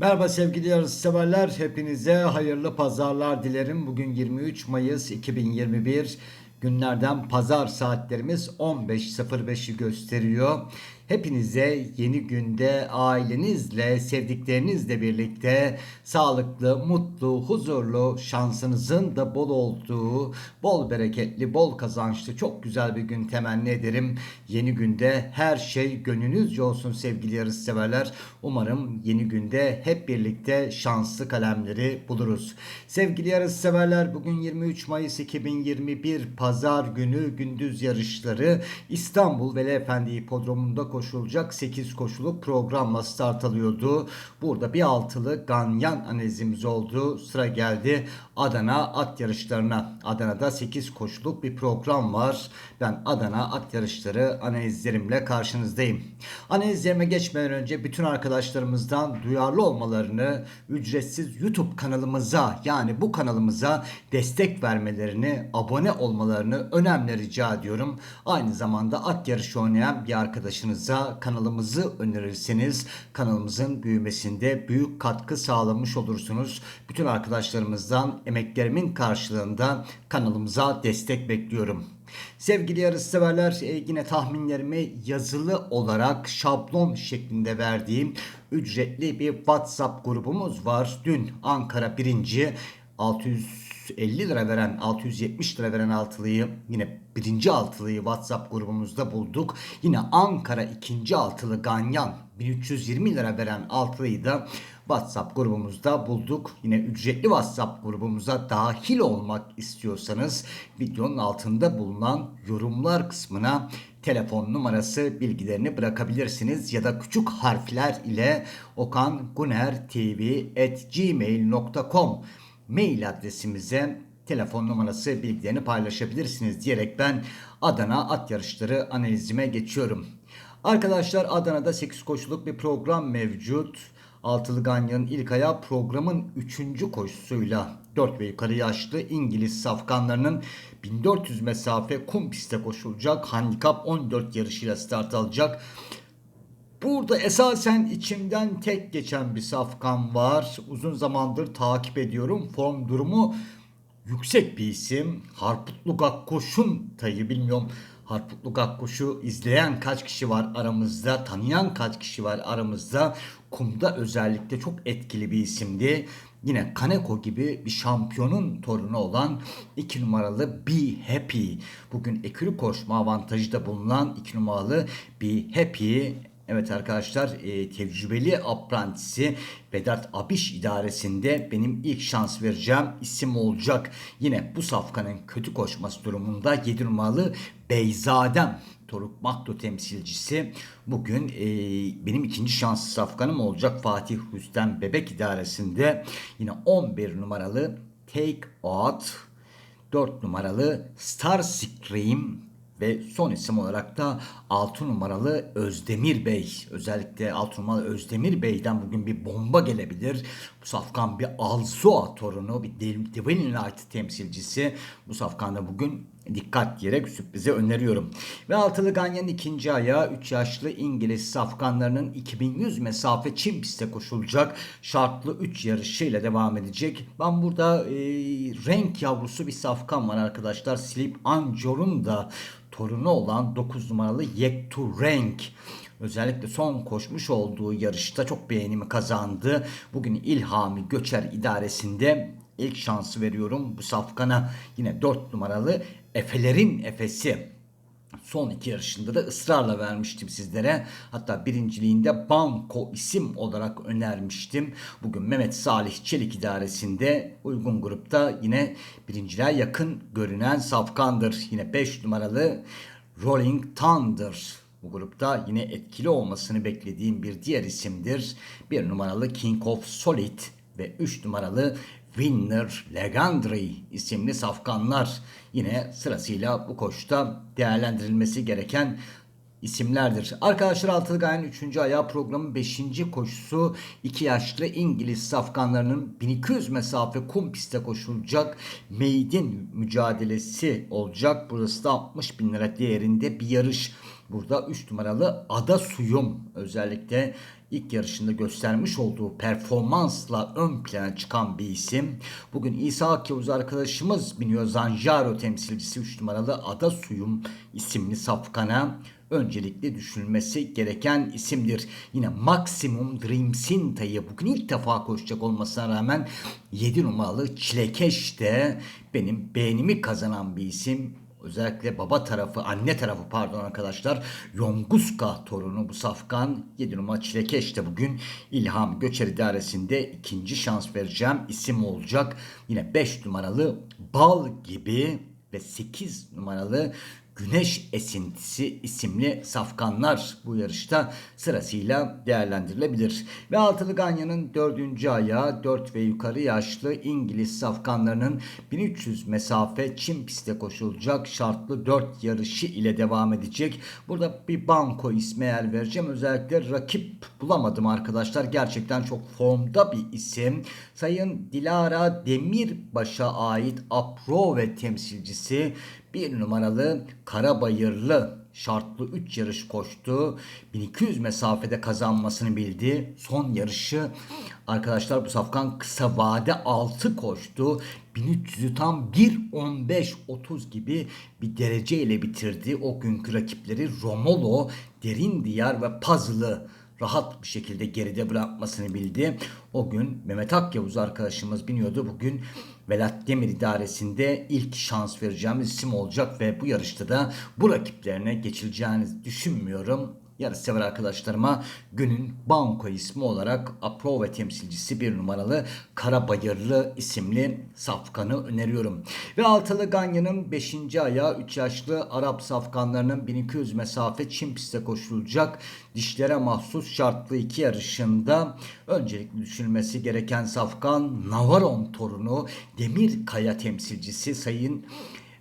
Merhaba sevgili yarışseverler. Hepinize hayırlı pazarlar dilerim. Bugün 23 Mayıs 2021 günlerden pazar saatlerimiz 15.05'i gösteriyor. Hepinize yeni günde ailenizle, sevdiklerinizle birlikte sağlıklı, mutlu, huzurlu, şansınızın da bol olduğu, bol bereketli, bol kazançlı, çok güzel bir gün temenni ederim. Yeni günde her şey gönlünüzce olsun sevgili yarışseverler. Umarım yeni günde hep birlikte şanslı kalemleri buluruz. Sevgili yarışseverler bugün 23 Mayıs 2021 Pazar günü gündüz yarışları İstanbul Veli Efendi Hipodromu'nda koşulacak 8 koşulu programla start alıyordu. Burada bir altılı ganyan analizimiz oldu. Sıra geldi Adana at yarışlarına. Adana'da 8 koşuluk bir program var. Ben Adana at yarışları analizlerimle karşınızdayım. Analizlerime geçmeden önce bütün arkadaşlarımızdan duyarlı olmalarını ücretsiz YouTube kanalımıza yani bu kanalımıza destek vermelerini, abone olmalarını önemli rica ediyorum. Aynı zamanda at yarışı oynayan bir arkadaşınıza kanalımızı önerirseniz kanalımızın büyümesinde büyük katkı sağlamış olursunuz. Bütün arkadaşlarımızdan emeklerimin karşılığında kanalımıza destek bekliyorum. Sevgili yarışseverler e, yine tahminlerimi yazılı olarak şablon şeklinde verdiğim ücretli bir WhatsApp grubumuz var. Dün Ankara birinci 650 lira veren 670 lira veren altılıyı yine birinci altılıyı WhatsApp grubumuzda bulduk. Yine Ankara ikinci altılı Ganyan 1320 lira veren altılıyı da WhatsApp grubumuzda bulduk. Yine ücretli WhatsApp grubumuza dahil olmak istiyorsanız videonun altında bulunan yorumlar kısmına telefon numarası bilgilerini bırakabilirsiniz ya da küçük harfler ile okangunertv@gmail.com mail adresimize telefon numarası bilgilerini paylaşabilirsiniz diyerek ben Adana at yarışları analizime geçiyorum. Arkadaşlar Adana'da 8 koşuluk bir program mevcut. Altılı Ganyan'ın ilk ayağı programın 3. koşusuyla 4 ve yukarı yaşlı İngiliz safkanlarının 1400 mesafe kum pistte koşulacak. Handikap 14 yarışıyla start alacak. Burada esasen içimden tek geçen bir safkan var. Uzun zamandır takip ediyorum. Form durumu yüksek bir isim. Harputlu Gakkoş'un tayı bilmiyorum. Harputlu Gakkoş'u izleyen kaç kişi var aramızda, tanıyan kaç kişi var aramızda. Kumda özellikle çok etkili bir isimdi. Yine Kaneko gibi bir şampiyonun torunu olan 2 numaralı Be Happy. Bugün ekürü koşma avantajı da bulunan 2 numaralı Be Happy Evet arkadaşlar e, tecrübeli aprantisi Vedat Abiş idaresinde benim ilk şans vereceğim isim olacak. Yine bu safkanın kötü koşması durumunda 7 numaralı Beyzadem Toruk Makto temsilcisi bugün e, benim ikinci şans safkanım olacak Fatih Rüstem Bebek idaresinde yine 11 numaralı Take Out 4 numaralı Star Scream ve son isim olarak da 6 numaralı Özdemir Bey. Özellikle 6 numaralı Özdemir Bey'den bugün bir bomba gelebilir. Bu safkan bir Alzoa torunu, bir Divine Light temsilcisi. Bu safkanda bugün dikkat diyerek sürprize öneriyorum. Ve altılı Ganyan'ın ikinci ayağı 3 yaşlı İngiliz safkanlarının 2100 mesafe çim piste koşulacak şartlı 3 yarışıyla devam edecek. Ben burada e, renk yavrusu bir safkan var arkadaşlar. Slip Anjor'un da torunu olan 9 numaralı Yektu Renk. Özellikle son koşmuş olduğu yarışta çok beğenimi kazandı. Bugün İlhami Göçer idaresinde ilk şansı veriyorum bu safkana. Yine 4 numaralı Efelerin Efesi. Son iki yarışında da ısrarla vermiştim sizlere. Hatta birinciliğinde Banko isim olarak önermiştim. Bugün Mehmet Salih Çelik idaresinde uygun grupta yine birinciliğe yakın görünen safkandır. Yine 5 numaralı Rolling Thunder bu grupta yine etkili olmasını beklediğim bir diğer isimdir. Bir numaralı King of Solid ve 3 numaralı Winner Legendary isimli safkanlar yine sırasıyla bu koşta değerlendirilmesi gereken isimlerdir. Arkadaşlar Altılı Gaye'nin 3. ayağı programın 5. koşusu 2 yaşlı İngiliz safkanlarının 1200 mesafe kum pistte koşulacak meydin mücadelesi olacak. Burası da 60 bin lira değerinde bir yarış. Burada 3 numaralı Ada Suyum özellikle ilk yarışında göstermiş olduğu performansla ön plana çıkan bir isim. Bugün İsa Akyavuz arkadaşımız biniyor Zanjaro temsilcisi 3 numaralı Ada Suyum isimli safkana öncelikle düşünülmesi gereken isimdir. Yine Maximum Dreams'in tayı bugün ilk defa koşacak olmasına rağmen 7 numaralı Çilekeş de benim beğenimi kazanan bir isim. Özellikle baba tarafı, anne tarafı pardon arkadaşlar. Yonguska torunu bu safkan 7 numara Çilekeş de bugün İlham Göçer idaresinde ikinci şans vereceğim isim olacak. Yine 5 numaralı Bal gibi ve 8 numaralı Güneş Esintisi isimli safkanlar bu yarışta sırasıyla değerlendirilebilir. Ve altılı Ganya'nın dördüncü ayağı 4 ve yukarı yaşlı İngiliz safkanlarının 1300 mesafe Çin pistte koşulacak şartlı 4 yarışı ile devam edecek. Burada bir banko ismi yer vereceğim. Özellikle rakip bulamadım arkadaşlar. Gerçekten çok formda bir isim. Sayın Dilara Demirbaş'a ait Aprove temsilcisi bir numaralı Karabayırlı şartlı 3 yarış koştu. 1200 mesafede kazanmasını bildi. Son yarışı arkadaşlar bu safkan kısa vade 6 koştu. 1300'ü tam 1.15-30 gibi bir derece ile bitirdi. O günkü rakipleri Romolo, Derin Diyar ve Puzzle'ı rahat bir şekilde geride bırakmasını bildi. O gün Mehmet Akyavuz arkadaşımız biniyordu. Bugün Velat Demir idaresinde ilk şans vereceğimiz isim olacak ve bu yarışta da bu rakiplerine geçileceğini düşünmüyorum. Yarışsever arkadaşlarıma günün banko ismi olarak Aprove temsilcisi bir numaralı Karabayırlı isimli safkanı öneriyorum. Ve altılı Ganya'nın 5. ayağı 3 yaşlı Arap safkanlarının 1200 mesafe Çin pistte koşulacak dişlere mahsus şartlı iki yarışında öncelikle düşünülmesi gereken safkan Navaron torunu Demir Kaya temsilcisi Sayın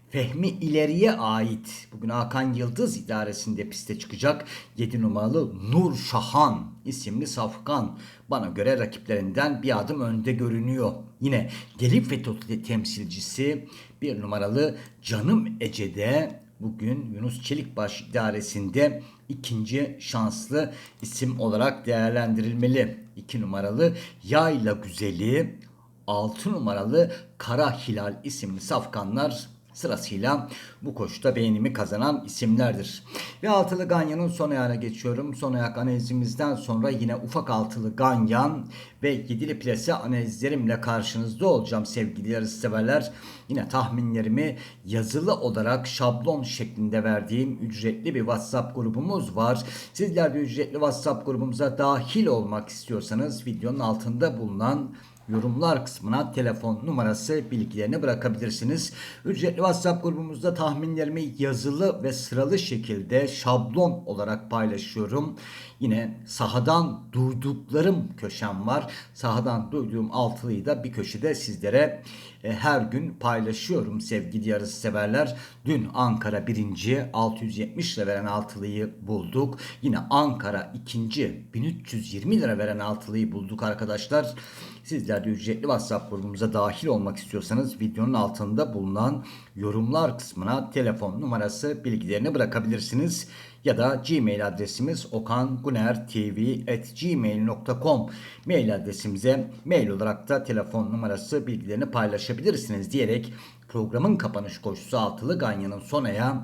Fehmi ileriye ait bugün Hakan Yıldız idaresinde piste çıkacak 7 numaralı Nur Şahan isimli safkan bana göre rakiplerinden bir adım önde görünüyor. Yine Deli FETÖ temsilcisi bir numaralı Canım Ece'de bugün Yunus Çelikbaş idaresinde ikinci şanslı isim olarak değerlendirilmeli. 2 numaralı Yayla Güzeli 6 numaralı Kara Hilal isimli safkanlar sırasıyla bu koşuda beğenimi kazanan isimlerdir. Ve altılı ganyanın son ayağına geçiyorum. Son ayak analizimizden sonra yine ufak altılı ganyan ve yedili plase analizlerimle karşınızda olacağım sevgili yarışseverler. Yine tahminlerimi yazılı olarak şablon şeklinde verdiğim ücretli bir WhatsApp grubumuz var. Sizler de ücretli WhatsApp grubumuza dahil olmak istiyorsanız videonun altında bulunan yorumlar kısmına telefon numarası bilgilerini bırakabilirsiniz. Ücretli WhatsApp grubumuzda tahminlerimi yazılı ve sıralı şekilde şablon olarak paylaşıyorum. Yine sahadan duyduklarım köşem var. Sahadan duyduğum altılıyı da bir köşede sizlere e, her gün paylaşıyorum sevgili yarısı severler. Dün Ankara birinci 670 lira veren altılıyı bulduk. Yine Ankara ikinci 1320 lira veren altılıyı bulduk arkadaşlar. Sizler de ücretli WhatsApp grubumuza dahil olmak istiyorsanız videonun altında bulunan yorumlar kısmına telefon numarası bilgilerini bırakabilirsiniz. Ya da Gmail adresimiz okangunertv.gmail.com mail adresimize mail olarak da telefon numarası bilgilerini paylaşabilirsiniz diyerek programın kapanış koşusu altılı Ganyan'ın son ayağı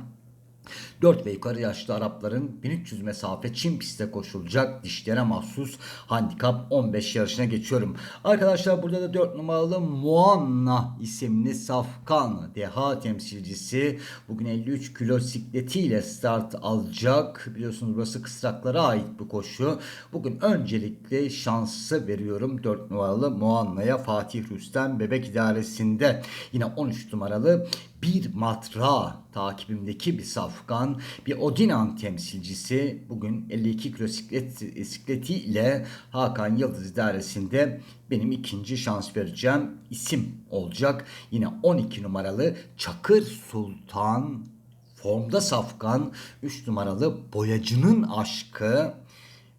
4 ve yukarı yaşlı Arapların 1300 mesafe Çin pistte koşulacak dişlere mahsus handikap 15 yarışına geçiyorum. Arkadaşlar burada da 4 numaralı Muanna isimli safkan deha temsilcisi bugün 53 kilo sikletiyle start alacak. Biliyorsunuz burası kısraklara ait bu koşu. Bugün öncelikle şansı veriyorum 4 numaralı Muanna'ya Fatih Rüstem Bebek İdaresi'nde. Yine 13 numaralı bir matra takibimdeki bir safkan, bir Odinan temsilcisi bugün 52 kilo siklet, sikleti ile Hakan Yıldız idaresinde benim ikinci şans vereceğim isim olacak. Yine 12 numaralı Çakır Sultan formda safkan 3 numaralı boyacının aşkı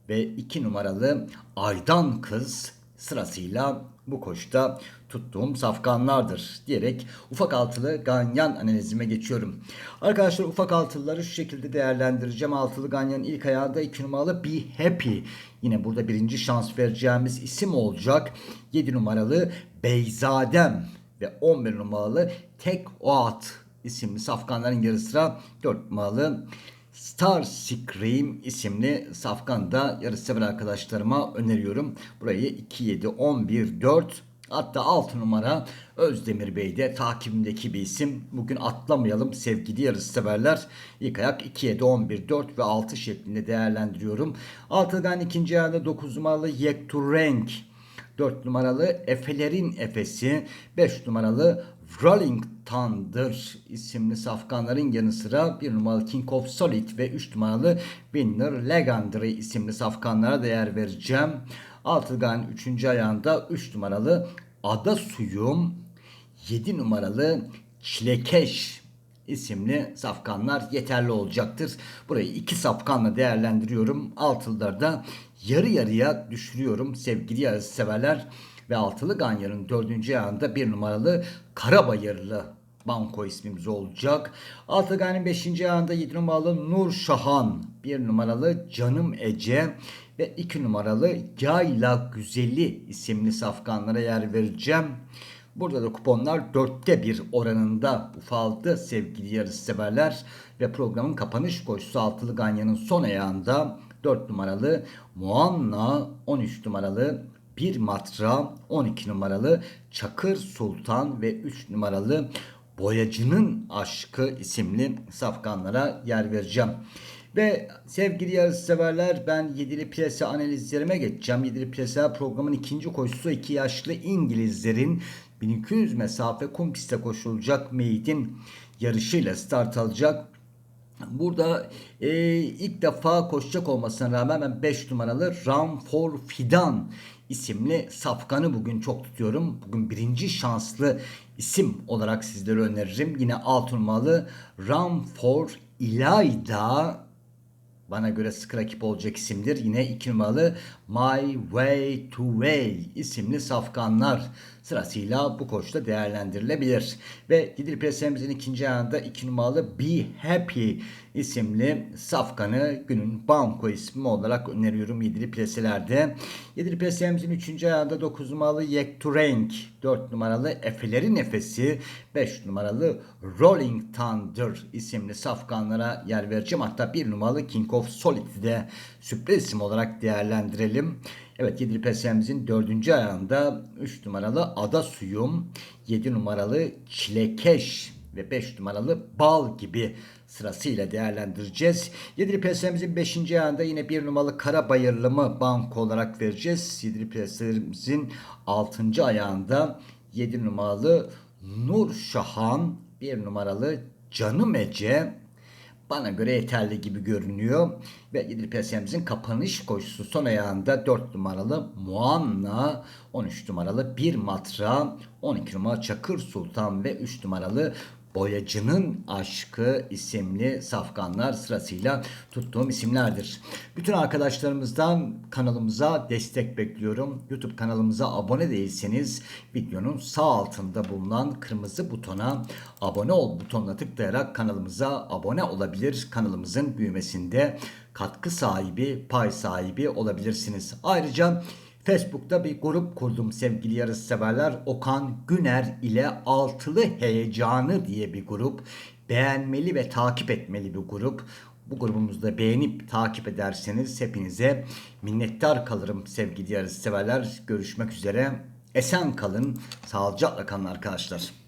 ve 2 numaralı Aydan Kız sırasıyla bu koşta tuttuğum safkanlardır diyerek ufak altılı ganyan analizime geçiyorum. Arkadaşlar ufak altılıları şu şekilde değerlendireceğim. Altılı ganyanın ilk ayağında 2 numaralı Be Happy. Yine burada birinci şans vereceğimiz isim olacak. 7 numaralı Beyzadem ve 11 numaralı Tek Oat isimli safkanların yarı sıra 4 numaralı Star Scream isimli safkan da yarışsever arkadaşlarıma öneriyorum. Burayı 2, 7, 11, 4 hatta 6 numara Özdemir Bey de takibimdeki bir isim. Bugün atlamayalım sevgili yarışseverler. İlk ayak 2, 7, 11, 4 ve 6 şeklinde değerlendiriyorum. Altıdan ikinci ayağında 9 numaralı Yekturenk. 4 numaralı Efelerin Efesi, 5 numaralı Rolling Thunder isimli safkanların yanı sıra 1 numaralı King of Solid ve 3 numaralı Winner Legendary isimli safkanlara değer vereceğim. Altıgan 3. ayağında 3 numaralı Ada Suyum, 7 numaralı Çilekeş isimli safkanlar yeterli olacaktır. Burayı iki safkanla değerlendiriyorum. Altılılarda yarı yarıya düşürüyorum sevgili yarısı severler. Ve altılı Ganyar'ın dördüncü ayağında bir numaralı Karabayırlı banko ismimiz olacak. Altılı Ganyar'ın beşinci ayağında yedi numaralı Nur Şahan, bir numaralı Canım Ece ve iki numaralı Yayla Güzeli isimli safkanlara yer vereceğim. Burada da kuponlar dörtte bir oranında ufaldı sevgili yarış severler. Ve programın kapanış koşusu altılı ganyanın son ayağında 4 numaralı Muanna, 13 numaralı bir matra, 12 numaralı Çakır Sultan ve 3 numaralı Boyacının Aşkı isimli safkanlara yer vereceğim. Ve sevgili yarışseverler ben yedili plase analizlerime geçeceğim. Yedili plase programın ikinci koşusu iki yaşlı İngilizlerin 1200 mesafe kum piste koşulacak meyitin yarışıyla start alacak. Burada e, ilk defa koşacak olmasına rağmen ben 5 numaralı Run for Fidan isimli safkanı bugün çok tutuyorum. Bugün birinci şanslı isim olarak sizlere öneririm. Yine 6 numaralı Run for İlayda bana göre sıkı rakip olacak isimdir. Yine 2 numaralı My Way to Way isimli safkanlar sırasıyla bu koşta değerlendirilebilir. Ve Gidil Presemizin ikinci ayağında 2 numaralı Be Happy isimli safkanı günün banko ismi olarak öneriyorum Yedili Preselerde. Yedili Presemizin 3. ayağında 9 numaralı Yek to Rank, 4 numaralı Efelerin Nefesi, 5 numaralı Rolling Thunder isimli safkanlara yer vereceğim. Hatta 1 numaralı King of Solid'i de sürpriz isim olarak değerlendirelim. Evet Yedili Presemizin 4. ayağında 3 numaralı Ada Suyum, 7 numaralı Çilekeş ve 5 numaralı Bal gibi sırasıyla değerlendireceğiz. Yedili Presemizin 5. ayağında yine 1 numaralı Karabayırlı mı banko olarak vereceğiz. Yedili Presemizin 6. ayağında 7 numaralı Nur Şahan, 1 numaralı Canım Ece, bana göre yeterli gibi görünüyor. Ve Yedili Presemizin kapanış koşusu son ayağında 4 numaralı Muanna, 13 numaralı Bir Matra, 12 numaralı Çakır Sultan ve 3 numaralı Boyacının Aşkı isimli safkanlar sırasıyla tuttuğum isimlerdir. Bütün arkadaşlarımızdan kanalımıza destek bekliyorum. YouTube kanalımıza abone değilseniz videonun sağ altında bulunan kırmızı butona abone ol butonuna tıklayarak kanalımıza abone olabilir. Kanalımızın büyümesinde katkı sahibi, pay sahibi olabilirsiniz. Ayrıca Facebook'ta bir grup kurdum sevgili yarış severler. Okan Güner ile Altılı Heyecanı diye bir grup. Beğenmeli ve takip etmeli bir grup. Bu grubumuzda beğenip takip ederseniz hepinize minnettar kalırım sevgili yarış severler. Görüşmek üzere. Esen kalın, sağlıcakla kalın arkadaşlar.